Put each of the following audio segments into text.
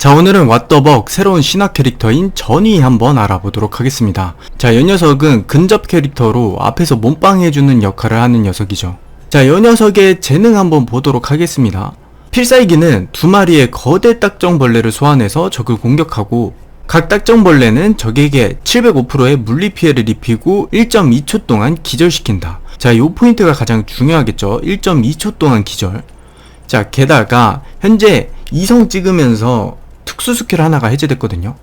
자 오늘은 왓더벅 새로운 신화 캐릭터인 전이 한번 알아보도록 하겠습니다. 자이 녀석은 근접 캐릭터로 앞에서 몸빵 해주는 역할을 하는 녀석이죠. 자이 녀석의 재능 한번 보도록 하겠습니다. 필살기는 두 마리의 거대 딱정벌레를 소환해서 적을 공격하고 각 딱정벌레는 적에게 705%의 물리 피해를 입히고 1.2초 동안 기절시킨다. 자이 포인트가 가장 중요하겠죠. 1.2초 동안 기절. 자, 게다가 현재 이성 찍으면서 특수 스킬 하나가 해제됐거든요.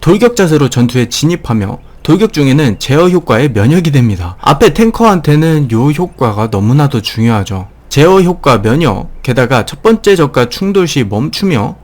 돌격 자세로 전투에 진입하며 돌격 중에는 제어 효과에 면역이 됩니다. 앞에 탱커한테는 요 효과가 너무나도 중요하죠. 제어 효과 면역, 게다가 첫 번째 적과 충돌 시 멈추며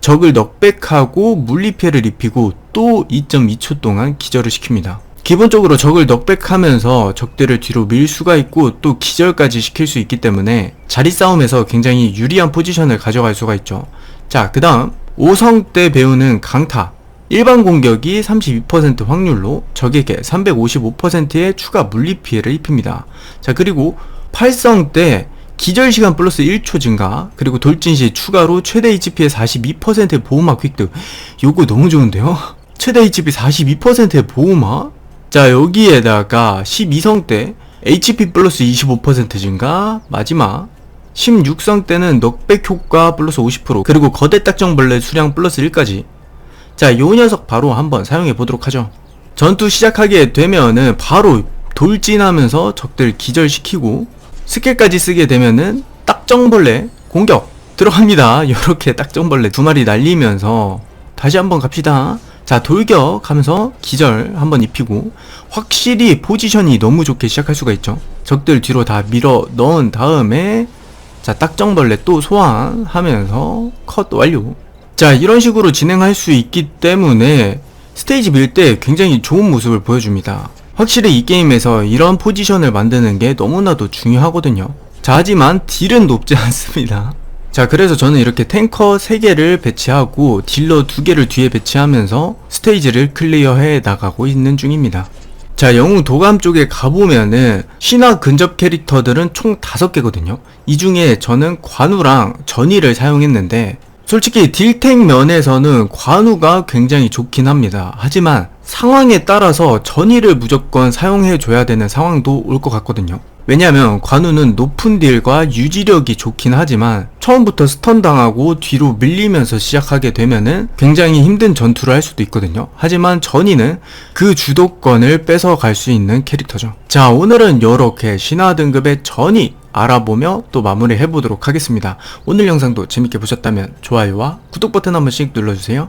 적을 넉백하고 물리 피해를 입히고 또 2.2초 동안 기절을 시킵니다. 기본적으로 적을 넉백하면서 적들을 뒤로 밀 수가 있고 또 기절까지 시킬 수 있기 때문에 자리 싸움에서 굉장히 유리한 포지션을 가져갈 수가 있죠. 자, 그 다음 5성 때 배우는 강타. 일반 공격이 32% 확률로 적에게 355%의 추가 물리 피해를 입힙니다. 자, 그리고 8성 때 기절 시간 플러스 1초 증가, 그리고 돌진 시 추가로 최대 HP의 42%의 보호막 획득. 요거 너무 좋은데요? 최대 HP 42%의 보호막? 자, 여기에다가 12성 때 HP 플러스 25% 증가, 마지막 16성 때는 넉백 효과 플러스 50%, 그리고 거대 딱정벌레 수량 플러스 1까지. 자, 요 녀석 바로 한번 사용해 보도록 하죠. 전투 시작하게 되면은 바로 돌진하면서 적들 기절시키고 스킬까지 쓰게 되면은 딱정벌레 공격 들어갑니다. 이렇게 딱정벌레 두 마리 날리면서 다시 한번 갑시다. 자, 돌격 하면서 기절 한번 입히고 확실히 포지션이 너무 좋게 시작할 수가 있죠. 적들 뒤로 다 밀어 넣은 다음에 자, 딱정벌레 또 소환하면서 컷 완료. 자, 이런 식으로 진행할 수 있기 때문에 스테이지 밀 때 굉장히 좋은 모습을 보여줍니다. 확실히 이 게임에서 이런 포지션을 만드는 게 너무나도 중요하거든요. 자, 하지만 딜은 높지 않습니다. 자, 그래서 저는 이렇게 탱커 3개를 배치하고 딜러 2개를 뒤에 배치하면서 스테이지를 클리어해 나가고 있는 중입니다. 자, 영웅 도감 쪽에 가보면은 신화 근접 캐릭터들은 총 5개거든요. 이 중에 저는 관우랑 전이를 사용했는데 솔직히 딜탱 면에서는 관우가 굉장히 좋긴 합니다. 하지만 상황에 따라서 전이를 무조건 사용해줘야 되는 상황도 올 것 같거든요. 왜냐하면 관우는 높은 딜과 유지력이 좋긴 하지만 처음부터 스턴 당하고 뒤로 밀리면서 시작하게 되면은 굉장히 힘든 전투를 할 수도 있거든요. 하지만 전이는 그 주도권을 뺏어갈 수 있는 캐릭터죠. 자 오늘은 이렇게 신화 등급의 전이 알아보며 또 마무리 해 보도록 하겠습니다. 오늘 영상도 재밌게 보셨다면 좋아요와 구독 버튼 한 번씩 눌러주세요.